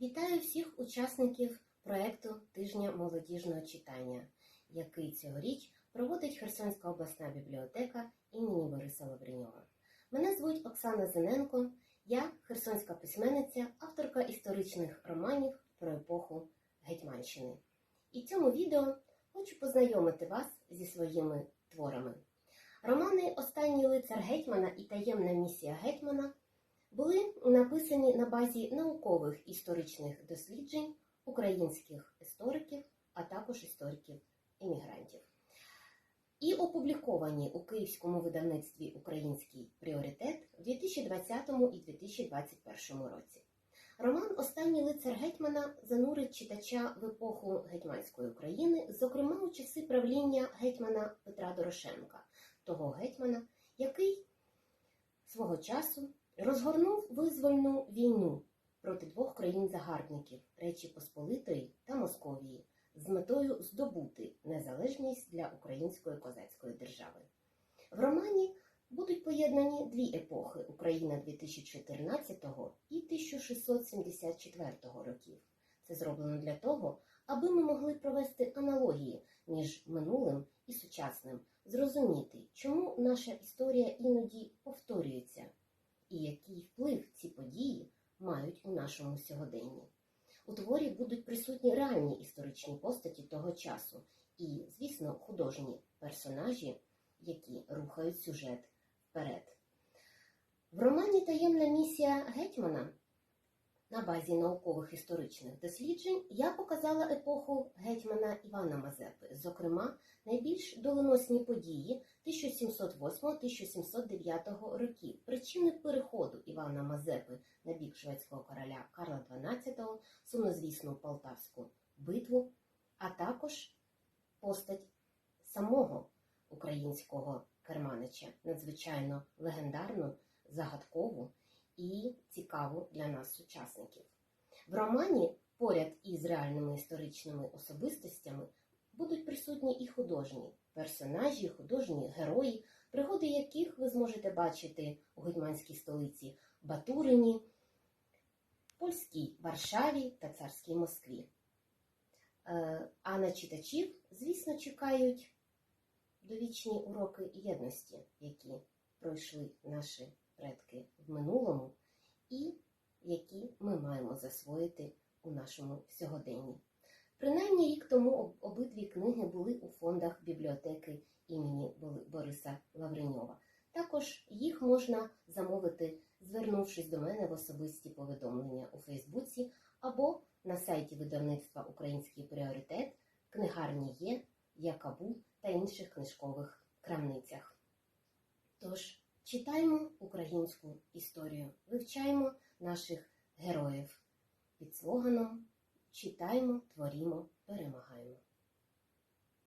Вітаю всіх учасників проєкту Тижня молодіжного читання, який цьогоріч проводить Херсонська обласна бібліотека імені Бориса Лавреньова. Мене звуть Оксана Зиненко, я херсонська письменниця, авторка історичних романів про епоху Гетьманщини. І в цьому відео хочу познайомити вас зі своїми творами. Романи Останній лицар Гетьмана і Таємна місія Гетьмана були написані на базі наукових історичних досліджень українських істориків, а також істориків-емігрантів. І опубліковані у київському видавництві Український пріоритет у 2020 і 2021 році. Роман Останній лицар Гетьмана занурить читача в епоху гетьманської України, зокрема у часи правління гетьмана Петра Дорошенка, того гетьмана, який свого часу розгорнув визвольну війну проти двох країн-загарбників Речі Посполитої та Московії з метою здобути незалежність для української козацької держави. В романі будуть поєднані дві епохи Україна 2014 і 1674 років. Це зроблено для того, аби ми могли провести аналогії між минулим і сучасним, зрозуміти, чому наша історія іноді повторюється і який вплив ці події мають у нашому сьогоденні. У творі будуть присутні реальні історичні постаті того часу і, звісно, художні персонажі, які рухають сюжет вперед. В романі Таємна місія Гетьмана на базі наукових історичних досліджень я показала епоху гетьмана Івана Мазепи, зокрема, найбільш доленосні події 1708-1709 років, причини переходу Івана Мазепи на бік шведського короля Карла XII, сумнозвісну Полтавську битву, а також постать самого українського керманича, надзвичайно легендарну, загадкову і цікаву для нас сучасників. В романі поряд із реальними історичними особистостями будуть присутні і художні персонажі, художні герої, пригоди яких ви зможете бачити у гетьманській столиці Батурині, Польській Варшаві та Царській Москві. Е, А на читачів, звісно, чекають довічні уроки єдності, які пройшли наші предки в минулому, і які ми маємо засвоїти у нашому сьогоденні. Принаймні рік тому обидві книги були у фондах бібліотеки імені Бориса Лавреньова. Також їх можна замовити, звернувшись до мене в особисті повідомлення у Фейсбуці або на сайті видавництва Український пріоритет, книгарні є, Якабу та інших книжкових крамницях. Тож читаємо українську історію, вивчаємо наших героїв під слоганом Читаємо, творімо, перемагаємо.